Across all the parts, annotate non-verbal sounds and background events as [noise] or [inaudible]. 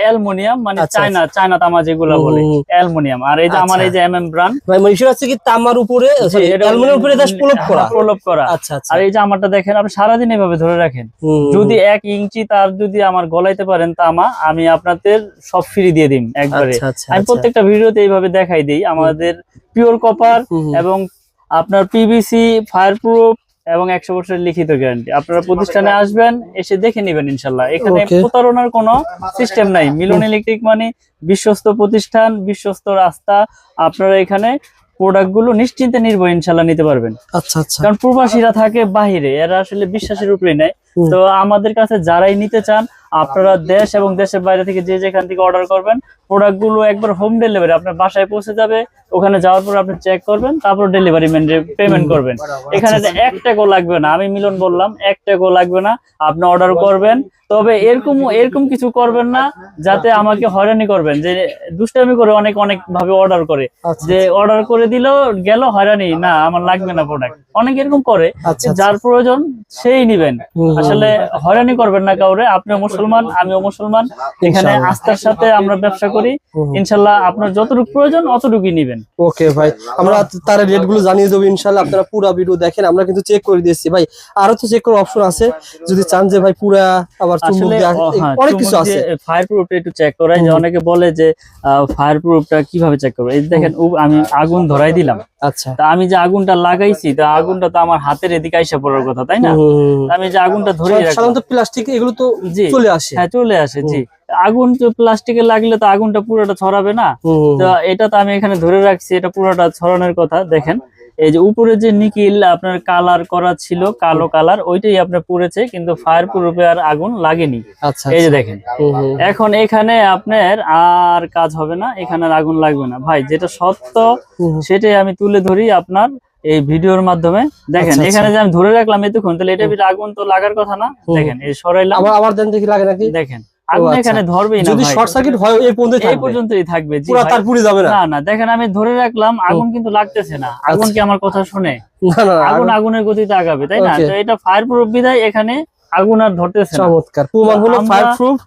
Aluminium মানে আচ্ছা, China China তামা যেগুলো বলে। অ্যালুমিনিয়াম। আর এই যে আমার আচ্ছা। এই যে এমএম ব্রান্ড ভাই মানে সেটা হচ্ছে কি তামার উপরে অ্যালুমিনিয়াম উপরে জাস্ট প্রলেপ করা। প্রলোভ করা। আচ্ছা আচ্ছা। আর এই যে আমারটা দেখেন আপনি সারাদিন এভাবে ধরে রাখেন। যদি এক ইঞ্চি তার যদি আমার গলাইতে পারেন তামা আমি আপনাদের সব ফ্রি দিয়ে দিম একবারে। আচ্ছা আচ্ছা আমি আচ্ছা। প্রত্যেকটা ভিডিওতে এইভাবে দেখাই দিই। আমাদের পিওর কপার। এবং আপনার পিভিসি ফায়ার প্রুফ এবং একশো বছরের লিখিত গ্যারান্টি আপনারা প্রতিষ্ঠানে আসবেন এসে দেখে নেবেন ইনশাল্লাহ। এখানে প্রতারণার কোনো সিস্টেম নাই। মিলন ইলেকট্রিক মানে বিশ্বস্ত প্রতিষ্ঠান বিশ্বস্ত রাস্তা আপনারা এখানে প্রোডাক্টগুলো নিশ্চিন্তে নির্ভয় ইনশাল্লাহ নিতে পারবেন। আচ্ছা আচ্ছা। কারণ প্রবাসীরা থাকে বাহিরে এরা আসলে বিশ্বাসের উপরে নেয়। তো আমাদের কাছে যারাই নিতে চান আপনারা দেশ এবং দেশের বাইরে থেকে যে যেখান থেকে অর্ডার করবেন প্রোডাক্টগুলো একবার হোম ডেলিভারি আপনার বাসায় পৌঁছে যাবে ওখানে যাওয়ার পর আপনি চেক করবেন তারপর ডেলিভারি ম্যান পেমেন্ট করবেন। এখানে আচ্ছা, এক টাকাও লাগবে না আমি মিলন বললাম এক টাকাও লাগবে না আপনি অর্ডার করবেন। তবে এরকম এরকম কিছু করবেন না যাতে আমাকে হয়রানি করবেন যে দুষ্টামি করে অনেক অনেক ভাবে অর্ডার করে। আচ্ছা যে অর্ডার করে দিল গেল হয়রানি না আমার লাগবে না প্রোডাক্ট অনেক এরকম করে আচ্ছা যার প্রয়োজন সেই নিবেন। আসলে হয়রানি করবেন না কাউরে আপনিও মুসলমান আমিও মুসলমান। এখানে। আস্থার সাথে আমরা ব্যবসা করি। ইনশাল্লাহ আপনার যতটুকু প্রয়োজন অতটুকুই নিবেন। ওকে ভাই। আমরা তার রেটগুলো জানিয়ে দেবো ইনশাল্লাহ আপনারা পুরা ভিডিও দেখেন আমরা কিন্তু চেক করে দিয়েছি ভাই। আরও তো চেক করার অপশন আছে। যদি চান যে ভাই পুরা আবার চুম্বক হ্যাঁ, অনেক কিছু আছে। ফায়ার প্রুফটা একটু চেক করাই যে অনেকে বলে যে ফায়ার প্রুফটা কীভাবে চেক করব? এই দেখেন আমি আগুন ধরাই দিলাম। আচ্ছা। তা আমি যে আগুনটা লাগাইছি তা আগুনটা তো আমার হাতের এদিকে আইসা পড়ার কথা তাই না? আমি যে আগুনটা ধরে সাধারণত প্লাস্টিক এগুলো তো জি। চলে আসে। হ্যাঁ চলে আসে জি। আগুন তো প্লাস্টিকে লাগলে তো আগুনটা পুরোটা ছড়াবে না। তো এটা তো আমি এখানে ধরে রাখছি এটা পুরোটা ছড়ানোর কথা দেখেন। এই যে উপরে যে নিকিল আপনার কালার করা ছিল কালো কালার ওইটাই আপনার পুড়েছে কিন্তু ফায়ার প্রুফে আর আগুন লাগেনি। আচ্ছা এই যে আচ্ছা। দেখেন। এখন এখানে আপনার আর কাজ হবে না এখানে আর আগুন লাগবে না। ভাই যেটা সত্য। সেটাই আমি তুলে ধরি আপনার এই ভিডিওর মাধ্যমে। দেখেন আচ্ছা, এখানে যে আমি ধরে রাখলাম এতক্ষণ তাহলে এটা আগুন তো লাগার কথা না? দেখেন এই সরাইলাম। আবার দেন দেখি লাগে নাকি? দেখেন। আগুন আচ্ছা। এখানে ধরবেই না যদি শর্ট সার্কিট হয় এই পর্যন্ত এই পর্যন্তই থাকবে পুরো ভাই। যাবে না। না না দেখেন আমি ধরে রাখলাম আগুন কিন্তু লাগতেছে না। আগুন আচ্ছা। কি আমার কথা শুনে? না না আগুন আগুন- আগুনের গতিতে আগাবে তাই না? তো এটা ফায়ার প্রুফ বিধায় এখানে আগুন আর ধরতেছে না। চমৎকার। প্রমাণ হলো ফায়ার প্রুফ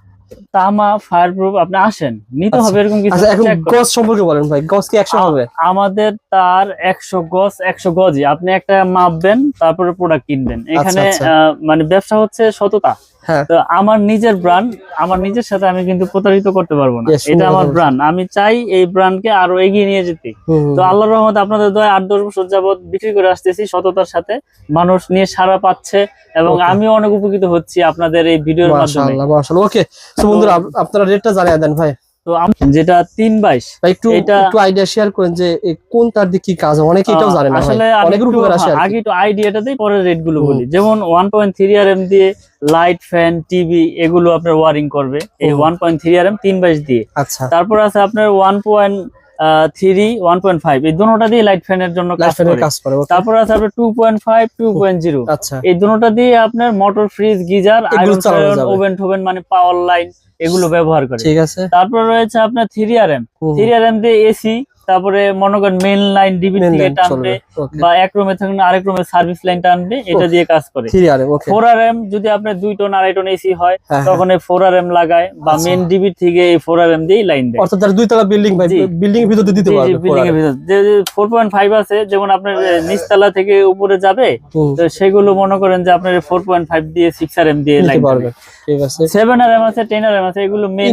তামা ফায়ার প্রুফ আপনি আসেন নিতে আচ্ছা। হবে এরকম কিছু এখন গজ সম্পর্কে বলেন ভাই গজ কি একশো হবে? আমাদের তার একশো গজ একশো গজই। আপনি একটা মাপবেন তারপরে প্রোডাক্ট কিনবেন। এখানে মানে ব্যবসা হচ্ছে সততা। তো আমার নিজের ব্র্যান্ড আমার নিজের সাথে আমি কিন্তু প্রতারিত করতে পারব না। এটা আমার। ব্র্যান্ড আমি চাই এই ব্র্যান্ডকে আরও এগিয়ে নিয়ে যেতে। তো আল্লাহর রহমত আপনাদের দয়া আট দশ বছর যাবত বিক্রি করে আসতেছি সততার সাথে। মানুষ নিয়ে সারা পাচ্ছে এবং আমি আমিও অনেক উপকৃত হচ্ছি আপনাদের এই ভিডিওর মাধ্যমে। ওকে তো বন্ধুরা আপ- আপনারা রেটটা জানিয়ে দেন ভাই। তো যেটা তিন বাইশ একটু এটা- একটু আইডিয়া শেয়ার করেন যে কোন তার দিকে কি কাজ অনেকে এটাও জানে না আসলে ভাই আমি অনেকের একটু- উপকার আসে হ্যাঁ, আগে একটু আইডিয়াটা দিই পরে রেটগুলো বলি। যেমন one point three R M দিয়ে লাইট ফ্যান টিভি এগুলো আপনার ওয়ারিং করবে। এই হুম। One point three R M তিন বাইশ দিয়ে। আচ্ছা। তারপর আছে আপনার one point three one point five এই দুটা দিয়ে লাইট ফ্যানের জন্য কাজ করে? তারপর আছে আপনার two point five two point zero আচ্ছা। এই দুটা দিয়ে আপনার motor fridge geyser iron oven টোভেন মানে পাওয়ার লাইন এগুলো ব্যবহার করে। ঠিক আছে। তারপর রয়েছে আপনার three R M three R M দিয়ে এসি তারপরে মনে করেন মেন লাইন ডিবি থেকে টানবে বা এক রুমে থাকলে আরেক রুমে সার্ভিস লাইন টানবে এটা দিয়ে কাজ করে। ফোর আর এম যদি আপনার দুই টন আড়াই টন এসি হয় হ্যাঁ, তখন এই ফোর আর এম লাগায় বা আচ্ছা। মেন ডিবি থেকে এই ফোর আর এম দিয়েই লাইন দেয়। অর্থাৎ দুই তলা বিল্ডিং বিল্ডিং এর ভিতর দিয়ে দিতে পারবে বিল্ডিং এর ভিতর। যে ফোর পয়েন্ট ফাইভ আছে যেমন আপনার নিচতলা থেকে উপরে যাবে তো সেগুলো মনে করেন যে আপনার ফোর পয়েন্ট ফাইভ দিয়ে সিক্স আর এম দিয়ে লাইন পারবে। ঠিক আছে। সেভেন আর এম আছে টেন আর এম আছে এগুলো মেন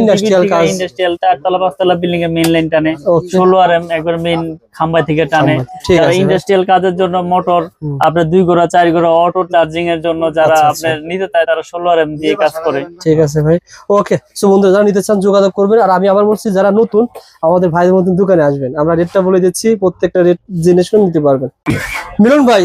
কাজ। ইন্ডাস্ট্রিয়াল চারতলা পাঁচতলা বিল্ডিং এর মেন লাইন টানে। ওকে ষোলো আর এম একবার মেইন খাম্বা থেকে টানে। যারা ইন্ডাস্ট্রিয়াল কাজের জন্য মোটর আপনার দুই গোড়া চার গোড়া অটো চার্জিং এর জন্য যারা আচ্ছা, আচ্ছা। আপনার নিতে চায় তারা ষোলো আর এম দিয়ে কাজ করে। ঠিক আছে ভাই। ওকে সো বন্ধুরা যারা নিতে চান যোগাযোগ করবেন। আর আমি আবার বলছি যারা নতুন আমাদের ভাইদের মতন দোকানে আসবেন। আমরা রেটটা বলে দিচ্ছি প্রত্যেকটা রেট জেনে শুনে নিতে পারবেন। মিলন ভাই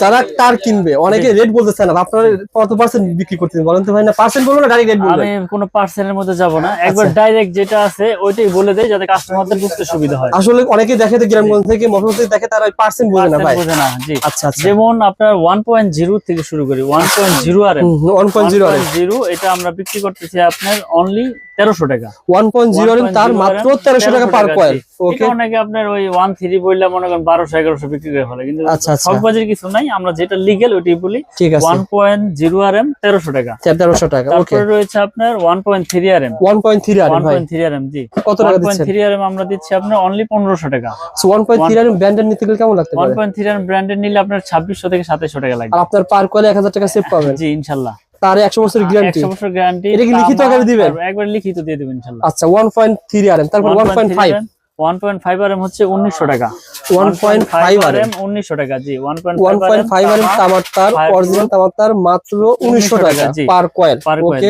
যারা তার কিনবে? অনেকে রেট বলতে চান না আপনারা কত পার্সেন্ট বিক্রি করতেন বলেন তো ভাই না পার্সেন্ট বলব না ডাইরেক্ট রেট বলবেন? আমি কোনো পার্সেন্টের মধ্যে যাব না। একবার আচ্ছা। ডাইরেক্ট যেটা আছে ওইটাই বলে দেয় যাতে কাস্টমারদের বুঝতে সুবিধা হয়। আসলে অনেকে দেখে তো গ্রামগঞ্জ থেকে মফস্বল থেকে দেখে তারা পার্সেন্ট বোঝে না ভাই। বোঝে না জি। আচ্ছা আচ্ছা। যেমন আপনার ওয়ান পয়েন্ট জিরো থেকে শুরু করি one point zero R M one point zero zero এটা আমরা বিক্রি করতেছি আপনার অনলি তেরোশো টাকা। ওয়ান পয়েন্ট জিরো তার মাত্র তেরোশো টাকা পার কয়েল ওকে অনেকে আপনার ওই ওয়ান থ্রি বললে মনে করেন বারোশো এগারোশো বিক্রি করে ফেলে। কিন্তু আচ্ছা আচ্ছা। ঠকবাজির কিছু নাই আমরা যেটা লিগেল বলি। ঠিক আছে। One point zero R M তেরোশো টাকা। তেরোশো টাকা তারপরে রয়েছে আপনার one point three R M one point three R one point three R M জি। কত টাকা পয়েন্ট থ্রি আর এম আমরা দিচ্ছি আপনার অনলি পনেরোশো টাকা। ওয়ান পয়েন্ট থ্রি আর ব্যান্ডের নিতে গেলে কেমন লাগতে ওয়ান পয়েন্ট থ্রি আর ব্র্যান্ডের নিলে আপনার ছাব্বিশশো থেকে সাতাইশশো টাকা লাগবে। আপনার পার কয়েলে এক হাজার টাকা সেভ পাবেন। জি ইনশাল্লাহ। তার একশো বছরের গ্যারান্টি একশো বছর গ্যারান্টি এটা কি লিখিত আকারে দিবেন? একবার লিখিত দিয়ে দেবেন ইনশাল্লাহ। আচ্ছা ওয়ান পয়েন্ট থ্রি আর তারপর one point five one point five R M হচ্ছে উনিশশো টাকা। One point five R M উনিশশো টাকা জি one point one point five R M তামার তার অরিজিনাল তামার তার মাত্র উনিশশো টাকা পার কয়েল পার ওকে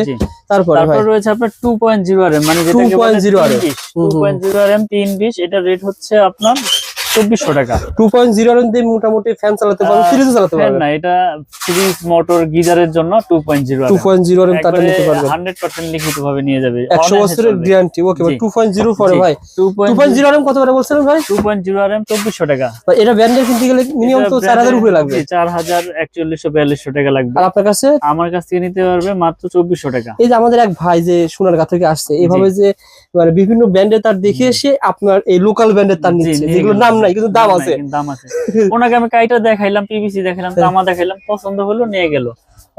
তারপরে তারপর রয়েছে আপনার টু পয়েন্ট জিরো মানে যেটাকে 2.0 RM two point zero R M তিন বিশ এটা রেট হচ্ছে আপনার চব্বিশশো টাকা। টু পয়েন্ট জিরো দিয়ে মোটামুটি ফ্যান চালাতে পারবেন চালাতে পারবেন না এটা ফ্রিজ মোটর গিজারের জন্য two point zero two point zero নিতে পারবেন হান্ড্রেড পার্সেন্ট লিখিত ভাবে নিয়ে যাবে। একশো বছরের guarantee okay two point zero পরে ভাই। টু পয়েন্ট জিরো কত করে বলছিলেন ভাই? Two point zero R M চব্বিশশো টাকা। এটা ব্যান্ডের কিনতে গেলে মিনিমাম তো চার হাজার উপরে লাগবে। চার হাজার একচল্লিশশো বিয়াল্লিশশো টাকা লাগবে। আর আপনার কাছে? আমার কাছ থেকে নিতে পারবে মাত্র চব্বিশশো টাকা। এই যে আমাদের এক ভাই যে সোনারগাঁ থেকে আসছে এইভাবে যে মানে বিভিন্ন ব্র্যান্ডের তার দেখে এসে আপনার এই লোকাল ব্র্যান্ডের তার নিচ্ছে যেগুলো নাম নাই কিন্তু দাম আছে। দাম আছে। ওনাকে আমি কাইটা দেখাইলাম পিভিসি দেখাইলাম জামা তামা দেখাইলাম পছন্দ হলো নিয়ে গেল।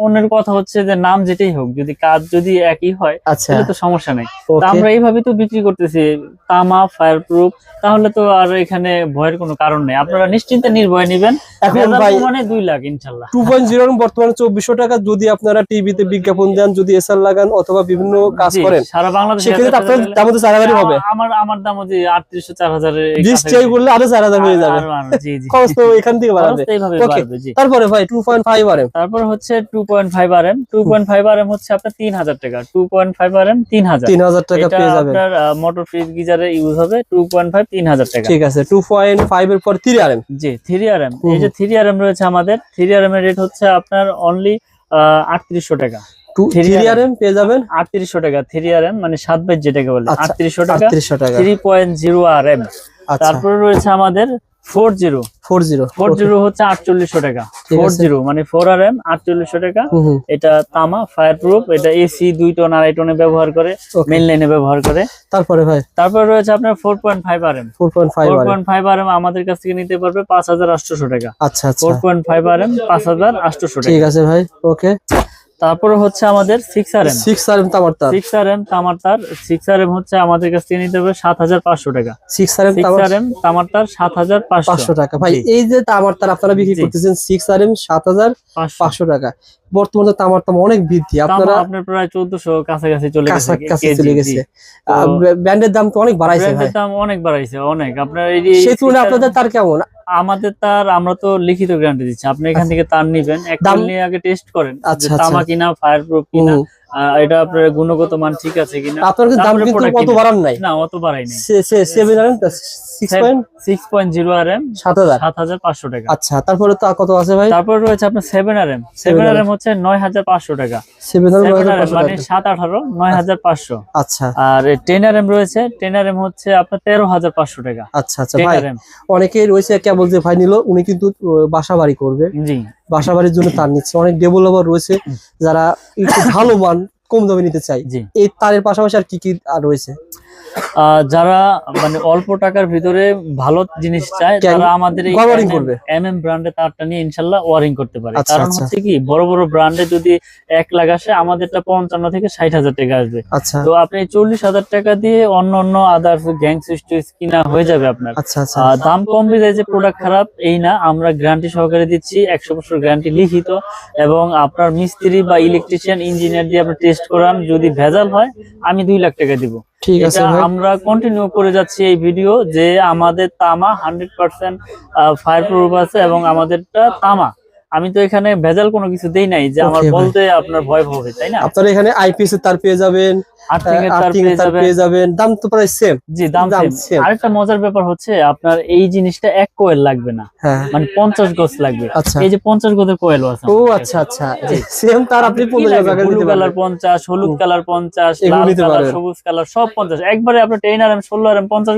অন্যের কথা হচ্ছে যে নাম যেটাই হোক যদি কাজ যদি একই হয় আচ্ছা। তাহলে তো সমস্যা নেই। আমরা এইভাবে তো বিক্রি করতেছি তামা ফায়ার প্রুফ তাহলে তো আর এখানে ভয়ের কোনো কারণ নেই। আপনারা নিশ্চিন্তে নির্ভয় নিবেন। এখন মানে দুই লাখ ইনশাল্লাহ। টু পয়েন্ট জিরো বর্তমানে চব্বিশশো টাকা যদি আপনারা টিভিতে বিজ্ঞাপন দেন যদি এসআর লাগান অথবা বিভিন্ন কাজ করেন সারা বাংলাদেশে আপনার দাম তো চার হাজারই হবে। আমার- আমার আমার দাম হচ্ছে আটত্রিশশো চার হাজারের এই বিশ কাছাকাছি। চাই বললে আরও চার হাজার হয়ে যাবে। খরচ তো এখান থেকে বাড়াবে। তারপরে ভাই টু পয়েন্ট ফাইভ আর তারপর হচ্ছে two point five R M two point five R M হচ্ছে আপনার তিন হাজার টাকা two point five R M তিন হাজার। তিন হাজার টাকা পেয়ে যাবেন। আপনার মোটর ফ্রিজ গিজারে ইউজ হবে টু পয়েন্ট ফাইভ তিন হাজার টাকা। ঠিক আছে টু পয়েন্ট ফাইভ এর পর থ্রি আর এম জি থ্রি আর এম এই যে থ্রি আর এম রয়েছে আমাদের থ্রি আর এম এর রেট হচ্ছে আপনার অনলি আটত্রিশশো টাকা। পেয়ে যাবেন? আটত্রিশশো টাকা থ্রি আর এম মানে সাত বাইশ যেটাকে বলে আচ্ছা, আটত্রিশশো টাকা three point zero R M তারপরে রয়েছে আমাদের four zero? Four zero. Four zero হচ্ছে আটচল্লিশশো টাকা। ফোর। জিরো মানে ফোর আর এম আটচল্লিশশো টাকা। এটা তামা ফায়ার প্রুফ এটা এসি দুই টন আড়াই টনে ব্যবহার করে মেন লাইনে ব্যবহার করে। তারপরে ভাই? তারপর রয়েছে আপনার four point five R M four point five four point five R M আমাদের কাছ থেকে নিতে পারবে পাঁচ হাজার আটশোশো টাকা। আচ্ছা আচ্ছা। Four point five R M পাঁচ হাজার আটশোশো ঠিক আছে ভাই ওকে তারপরে হচ্ছে আমাদের six R M six R M তামার তার। সিক্স আর এম তামার তার সিক্স আর এম হচ্ছে আমাদের কাছ থেকে নিতে হবে সাত হাজার পাঁচশো টাকা। Six R M R M তামার তার সাত হাজার পাঁচশো। পাঁচশো টাকা। ভাই এই যে তামার তার আপনারা বিক্রি করতেছেন সিক্স আর এম সাত হাজার পাঁচশো পাঁচশো। টাকা। বর্তমানে তামার দাম অনেক বৃদ্ধি। আপনারা আপনার প্রায় চোদ্দশো কাছাকাছি চলে গেছে চলে গেছে। ব্র্যান্ডের দাম তো অনেক বাড়াইছে ভাই। দাম অনেক বাড়াইছে অনেক। আপনার এই যে সেই তুলনায় আপনাদের তার কেমন? আমাদের তার আমরা তো লিখিত গ্যারান্টি দিচ্ছি। আপনি এখান থেকে তার নিবেন। এক দাম- নিয়ে আগে টেস্ট করেন আচ্ছা, তামা আচ্ছা। কিনা ফায়ার প্রুফ কিনা হুম। আহ, এটা আপনার গুণগত মান ঠিক আছে কিনা? আপনার দাম কিন্তু কত বাড়ান নাই। না অত বাড়াই নাই। Seven R six point six point zero R M সাত হাজার। সাত হাজার পাঁচশো টাকা। আচ্ছা তারপরে তো কত আছে ভাই? তারপর রয়েছে আপনার seven R M seven R M হচ্ছে নয় হাজার পাঁচশো টাকা। Seven R seven R M মানে সাত আঠারো নয় হাজার পাঁচশো। আচ্ছা। আর টেন আর এম রয়েছে টেন আর এম হচ্ছে আপনার তেরো হাজার পাঁচশো টাকা। আচ্ছা আচ্ছা ভাই অনেকেই রয়েছে কেবল যে ভাই নিল উনি কিন্তু বাসা বাড়ি করবে। জি। বাসা বাড়ির জন্য তার নিচ্ছে। অনেক ডেভেলপার রয়েছে যারা একটু ভালো মান কম দামে নিতে চাই। এই তারের পাশাপাশি আর কি কি আর রয়েছে? যারা মানে অল্প টাকার ভিতরে ভালো জিনিস চায় তারা আমাদের এই এম এম ব্র্যান্ডের তারটা নিয়ে ইনশাল্লাহ ওয়ারিং করতে পারে। আচ্ছা, কারণ আচ্ছা। হচ্ছে কি বড় বড় ব্র্যান্ডে যদি এক লাখ আসে আমাদেরটা পঞ্চান্ন থেকে ষাট হাজার টাকা আসবে। আচ্ছা। তো আপনি চল্লিশ হাজার টাকা দিয়ে অন্য অন্য আদার্স গ্যাং সুইচ কিনা হয়ে যাবে আপনার। দাম কম বেড়ে যে প্রোডাক্ট খারাপ এই না আমরা গ্যারান্টি সহকারে দিচ্ছি একশো বছর গ্যারান্টি লিখিত এবং আপনার মিস্ত্রি বা ইলেকট্রিশিয়ান ইঞ্জিনিয়ার দিয়ে আপনি টেস্ট করান যদি ভেজাল হয় আমি দুই লাখ টাকা দিব। ঠিক আছে আমরা কন্টিনিউ করে যাচ্ছি এই ভিডিও যে আমাদের তামা হান্ড্রেড পার্সেন্ট ফায়ার প্রুফ আছে এবং আমাদেরটা তামা। আমি তো এখানে ভেজাল কোনো কিছু দেই নাই যে আমার বলতে আপনার ভয় হবে তাই না? আপনারা এখানে আইপিএস এর তার পেয়ে যাবেন আর্থিং এর তার আর্থিং পেয়ে যাবেন। দাম তো প্রায় সেম জি দাম দাম same। same। আরেকটা মজার ব্যাপার হচ্ছে আপনার এই জিনিসটা এক কোয়েল লাগবে না। হ্যাঁ। মানে পঞ্চাশ গজ লাগবে। আচ্ছা। এই যে পঞ্চাশ গজের কোয়েল আছে ও আচ্ছা আচ্ছা। সেম তার আপনি পনেরো টাকা ব্লু কালার পারবেন। পঞ্চাশ হলুদ কালার লাল কালার সবুজ কালার সব পঞ্চাশ। একবারে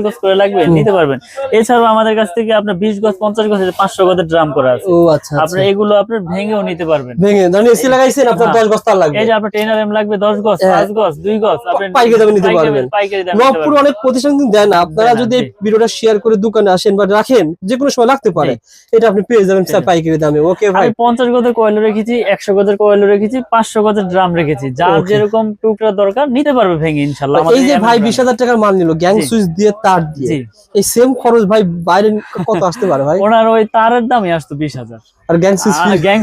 গজ করে লাগবে নিতে পারবেন। এছাড়াও আমাদের কাছ থেকে আপনার বিশ গজ পঞ্চাশ গজ পাঁচশো গজের ড্রাম করা আছে। ও আচ্ছা আচ্ছা। এগুলো এগুলো আপনার ভেঙেও নিতে পারবেন। ভেঙে ধরেন এসি লাগাইছেন আপনার হ্যাঁ। দশ বস্তা লাগবে। এই যে আপনার টেনার এম লাগবে দশ গজ হ্যাঁ। পাঁচ গজ দুই গজ আপনি পাইকারি দামে নিতে পারবেন। পাইকারি দামে নবপুর অনেক প্রতিষ্ঠান কিন্তু দেয় না। আপনারা যদি এই ভিডিওটা শেয়ার করে দোকানে আসেন বা রাখেন যে কোনো সময় লাগতে পারে এটা আপনি পেয়ে যাবেন স্যার জি। পাইকারি দামে। ওকে ভাই। আমি পঞ্চাশ গজের কয়েল রেখেছি একশো গজের কয়েল রেখেছি পাঁচশো গজের ড্রাম রেখেছি। যার যেরকম টুকরা দরকার নিতে পারবে ভেঙে ইনশাল্লাহ। এই যে ভাই brand। বিশ হাজার টাকার মাল নিল গ্যাং সুইচ দিয়ে তার দিয়ে। এই সেম খরচ ভাই বাইরে কত আসতে পারে ভাই? ওনার ওই তারের দামই আসতো বিশ হাজার। আর gang switch switch gang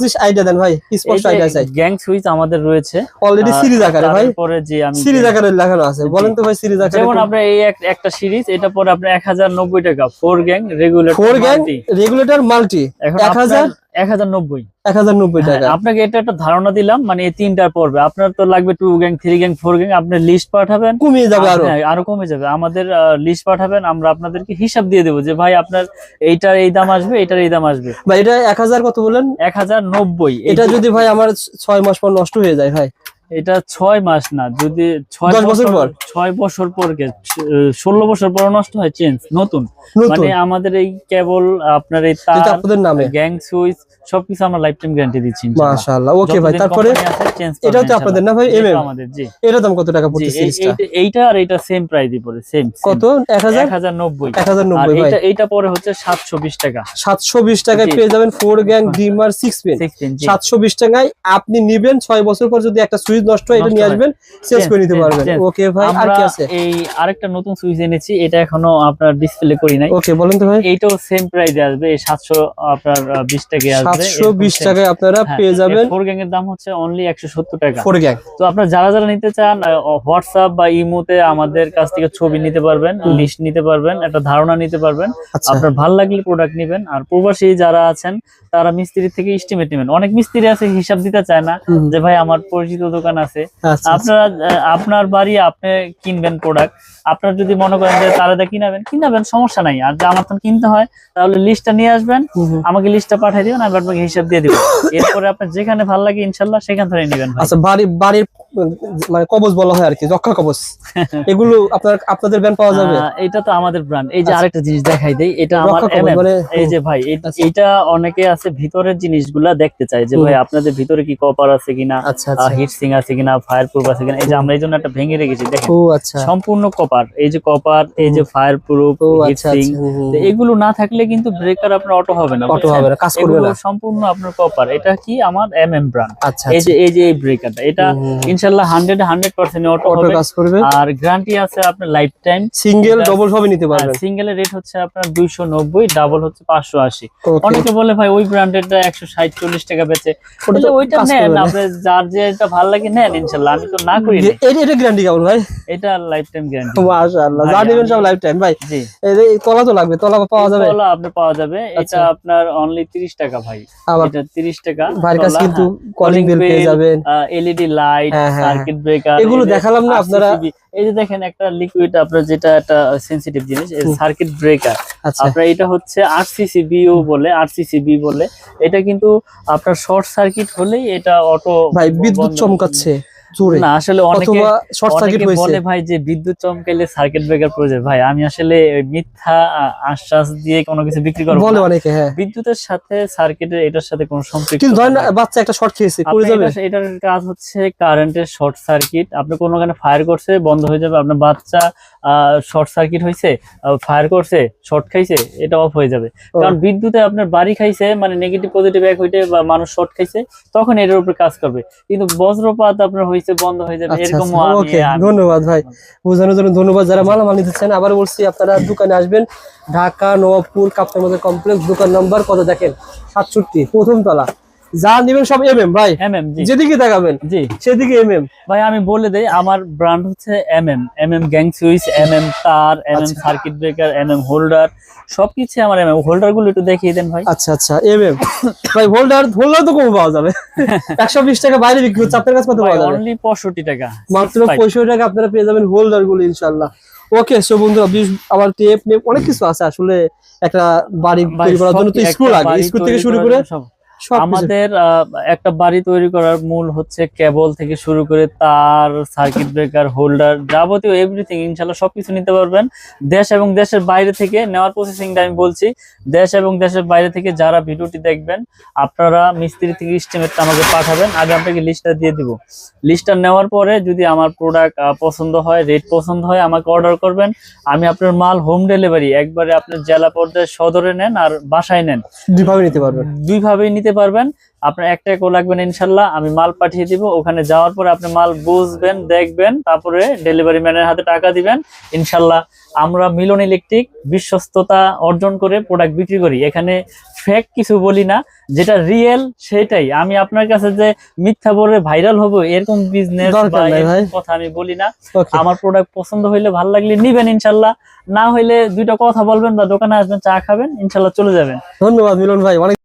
switch idea দেন ভাই। স্পষ্ট আইডিয়া চাই। গ্যাং সুইচ আমাদের রয়েছে। অলরেডি সিরিজ আকারে ভাই। পরে যে সিরিজ আকারে লাগানো আছে। বলেন তো ভাই সিরিজ আকারে যেমন আপনার এই একটা সিরিজ এটা পরে আপনার 1090 টাকা। Four gang regulator four regulator multi 1000 টাকা। আপনাকে এটা একটা ধারণা দিলাম মানে তিনটার পর্বে। আপনার তো লাগবে two gang three gang four gang আপনি লিস্ট পাঠাবেন। কমিয়ে যাবে আরও হ্যাঁ, আরও কমে যাবে। আমাদের লিস্ট পাঠাবেন আমরা আপনাদেরকে হিসাব দিয়ে দেবো যে ভাই আপনার এইটার এই দাম আসবে এটার এই দাম আসবে। ভাই এটা এক হাজার কত বলেন এক হাজার নব্বই এটা যদি ভাই আমার ছয় মাস পর নষ্ট হয়ে যায় ভাই। এটা ছয় মাস না যদি ছয় বছর পর? ছয় বছর পর ষোলো বছর পর নষ্ট হয় চেঞ্জ নতুন। নতুন। মানে আমাদের এই কেবল আপনার এই তার গ্যাং সুইচ সবকিছু আমরা লাইফ টাইম গ্যারান্টি দিচ্ছি মাশাআল্লাহ। ওকে ভাই তারপরে তো আপনাদের না ভাই, ইনশাআল্লাহ। MM? আমাদের জি। এর দাম কত টাকা পড়ছে সিরিজটা এইটা- আর এইটা সেম প্রাইসই পড়ে সেম কত? এক হাজার? এক হাজার নব্বই। এক হাজার আর নব্বই ভাই। এইটা এইটা পরে হচ্ছে সাতশো বিশ টাকা। সাতশো বিশ টাকায়। পেয়ে যাবেন four gang dimmer six pin six inch সাতশো বিশ টাকায় আপনি নিবেন ছয় বছর পর যদি একটা সুইচ নষ্ট হয় এটা নিয়ে আসবেন চেঞ্জ করে নিতে পারবেন। ওকে ভাই আর কি আছে? এই আরেকটা নতুন সুইচ এনেছি এটা এখনও আপনার ডিসপ্লে করি নাই। ওকে বলেন তো ভাই। এইটাও সেম প্রাইসে আসবে এই সাতশো আপনার বিশ টাকা আসবে। সাতশো বিশ টাকায় আপনারা হ্যাঁ, পেয়ে যাবেন। ফোর গ্যাং এর দাম হচ্ছে অনলি একশো সত্তর টাকা। ফোর গ্যাং তো আপনারা যারা যারা নিতে চান হোয়াটসঅ্যাপ বা ইমোতে আমাদের কাছ থেকে ছবি নিতে পারবেন লিস্ট নিতে পারবেন একটা ধারণা নিতে পারবেন। আচ্ছা। আপনার ভালো লাগলে প্রোডাক্ট নেবেন আর প্রবাসী যারা আছেন তারা মিস্ত্রি থেকে এস্টিমেট নেবেন। অনেক মিস্ত্রি আছে হিসাব দিতে চায় না যে ভাই আমার পরিচিত দোকান আছে। আচ্ছা আচ্ছা। আপনারা আপনার বাড়ি আপনি কিনবেন প্রোডাক্ট আপনার যদি মনে করেন যে তারা কিনাবেন কিনাবেন সমস্যা নাই। আর যে আমার কিনতে হয় তাহলে লিস্টটা নিয়ে আসবেন। আমাকে লিস্টটা পাঠিয়ে দিবেন আমি আপনাকে হিসাব দিয়ে দিব। এরপরে আপনার যেখানে ভালো লাগে ইনশাল্লাহ সেখান থেকে নেবেন আচ্ছা বাড়ি বাড়ির মানে কবচ বলা হয় আর কি রক্ষা কবচ [laughs] এগুলো আপনার আপনাদের ব্যান্ড পাওয়া যাবে? এটা তো আমাদের ব্র্যান্ড এই যে আচ্ছা। আরেকটা জিনিস দেখাই দেই এটা আমার মানে এই যে ভাই এই- আচ্ছা। অনেকে আছে ভিতরের জিনিসগুলা দেখতে চায় যে ভাই আপনাদের ভিতরে কি কপার আছে কিনা আচ্ছা হিট সিং আছে কিনা ফায়ার প্রুফ আছে কিনা এই যে আমরা এই জন্য একটা ভেঙে রেখেছি দেখেন। ও আচ্ছা। সম্পূর্ণ কপার এই যে কপার এই যে ফায়ার প্রুফ হিট সিং এগুলো না থাকলে কিন্তু ব্রেকার আপনার অটো হবে না অটো হবে না কাজ করবে না। সম্পূর্ণ আপনার কপার এটা কি আমার এম এম ব্র্যান্ড আচ্ছা এই যে এই যে এই ব্রেকারটা এটা hundred hundred percent auto auto কাজ করবে। আর গ্যারান্টি আছে আপনার লাইফ টাইম সিঙ্গেল এটা- ডবল সবই নিতে পারবেন। সিঙ্গেলের রেট হচ্ছে আপনার দুইশো নব্বই ডাবল হচ্ছে পাঁচশো আশি। ওকে অনেকে বলে ভাই ওই একশো ষাট চল্লিশ টাকা বেচে। ওটা ওইটা নেন করবে না। আপনার যার যেটা ভালো লাগে নেন ইনশাল্লাহ আমি তো না করি। এটা এটা গ্যারান্টি কেমন ভাই? এটা লাইফ টাইম গ্যারান্টি মাশাআল্লাহ যা নেবেন সব লাইফ টাইম ভাই এই যে তলা তো লাগবে তলা পাওয়া যাবে। তলা আপনি পাওয়া যাবে। এটা আচ্ছা। আপনার অনলি তিরিশ টাকা ভাই। আবার এটা তিরিশ টাকা। ভাইয়ের কাছে কিন্তু হ্যাঁ। কলিং বেল পেয়ে যাবেন। এলইডি লাইট হ্যাঁ, হ্যাঁ, সার্কিট ব্রেকার এগুলো দেখালাম না আপনারা এই যে দেখেন একটা লিকুইড আপনার যেটা একটা সেনসিটিভ জিনিস। সার্কিট ব্রেকার আচ্ছা। আপনার এটা হচ্ছে আরসিসিবিও বলে আরসিসি বি বলে। এটা কিন্তু আপনার শর্ট সার্কিট হলেই এটা অটো ভাই বিদ্যুৎ চমকাচ্ছে। জোরে না আসলে অনেকে শর্ট সার্কিট হয়েছে। বলে ভাই যে বিদ্যুৎ চমকাইলে সার্কিট ব্রেকার প্রয়োজন ভাই আমি আসলে মিথ্যা আশ্বাস দিয়ে কোনো কিছু বিক্রি করব বলে অনেকে হ্যাঁ। বিদ্যুতের সাথে সার্কিটের এটার সাথে কোনো সম্পৃক্ত কিন্তু ধরেন বাচ্চা একটা শর্ট খেয়েছে করে যাবে। এটার কাজ হচ্ছে কারেন্টের শর্ট সার্কিট আপনি কোনো ওখানে ফায়ার করছে বন্ধ হয়ে যাবে আপনার বাচ্চা শর্ট সার্কিট হয়েছে ফায়ার করছে শর্ট খাইছে এটা অফ হয়ে যাবে। কারণ বিদ্যুতে আপনার বাড়ি খাইছে মানে নেগেটিভ পজিটিভ এক হইতে বা মানুষ শর্ট খাইছে তখন এটার উপর কাজ করবে। কিন্তু বজ্রপাত আপনার হয়েছে বন্ধ হয়ে যাবে আচ্ছা এরকম ওকে ধন্যবাদ ভাই। বোঝানোর জন্য ধন্যবাদ। যারা মালামাল নিতে চান আবার বলছি আপনারা দোকানে আসবেন। ঢাকা নবাবপুর কাপ্তার মধ্যে কমপ্লেক্স দোকান নাম্বার কত দেখেন? সাতষট্টি প্রথম তলা। যা নেবেন সব এম এম ভাই। এম এম জি। যেদিকে দেখাবেন জি। সেদিকে এম এম ভাই আমি বলে দেই আমার ব্র্যান্ড হচ্ছে M M M M gang switch M M তার এম এম আচ্ছা। Circuit breaker M M holder সবকিছু আমার এম এম হোল্ডারগুলো একটু দেখিয়ে দেন ভাই। আচ্ছা আচ্ছা এম এম ভাই হোল্ডার হোল্ডার তো কম পাওয়া যাবে। [laughs] একশো বিশ টাকা বাইরে বিক্রি হচ্ছে আপনার কাছে কত পাওয়া যাবে? অনলি পঁয়ষট্টি টাকা। মাত্র 65 পঁয়ষট্টি টাকা আপনারা পেয়ে যাবেন হোল্ডারগুলো ইনশাল্লাহ ওকে সো বন্ধুরা আবার টেপ অনেক কিছু আছে। আসলে একটা বাড়ি তৈরি করার জন্য তো স্ক্রু লাগে স্ক্রু থেকে শুরু করে আমাদের একটা বাড়ি তৈরি করার মূল হচ্ছে কেবল থেকে শুরু করে তার সার্কিট ব্রেকার হোল্ডার যাবতীয় এভরিথিং ইনশাল্লাহ সবকিছু নিতে পারবেন। দেশ এবং দেশের বাইরে থেকে নেওয়ার প্রসেসিংটা আমি বলছি দেশ এবং দেশের বাইরে থেকে যারা ভিডিওটি দেখবেন আপনারা মিস্ত্রি থেকে স্টিমেটটা আমাকে পাঠাবেন আগে আপনাকে লিস্টটা দিয়ে দিব। লিস্টটা নেওয়ার পরে যদি আমার প্রোডাক্ট পছন্দ হয় রেট পছন্দ হয় আমাকে অর্ডার করবেন। আমি আপনার মাল হোম ডেলিভারি একবারে আপনার জেলা পর্যায়ে সদরে নেন আর বাসায় নেন। দুইভাবে নিতে পারবেন। দুইভাবেই নিতে পারবেন। আপনার এক টাকাও লাগবে না ইনশাল্লাহ। আমি মাল পাঠিয়ে দিব। ওখানে যাওয়ার পরে আপনি মাল বুঝবেন দেখবেন তারপরে ডেলিভারি ম্যানের হাতে টাকা দিবেন। ইনশাল্লাহ আমরা মিলন ইলেকট্রিক বিশ্বস্ততা অর্জন করে প্রোডাক্ট বিক্রি করি। এখানে ফেক কিছু বলি না। যেটা রিয়েল সেটাই। আমি আপনার কাছে যে মিথ্যা বলে ভাইরাল হব এরকম বিজনেস কথা আমি বলি না। আমার প্রোডাক্ট পছন্দ হইলে ভালো লাগলে নিবেন ইনশাল্লাহ। না হইলে দুইটা কথা বলবেন বা দোকানে আসবেন চা খাবেন ইনশাল্লাহ চলে যাবেন। ধন্যবাদ মিলন ভাই। অনেক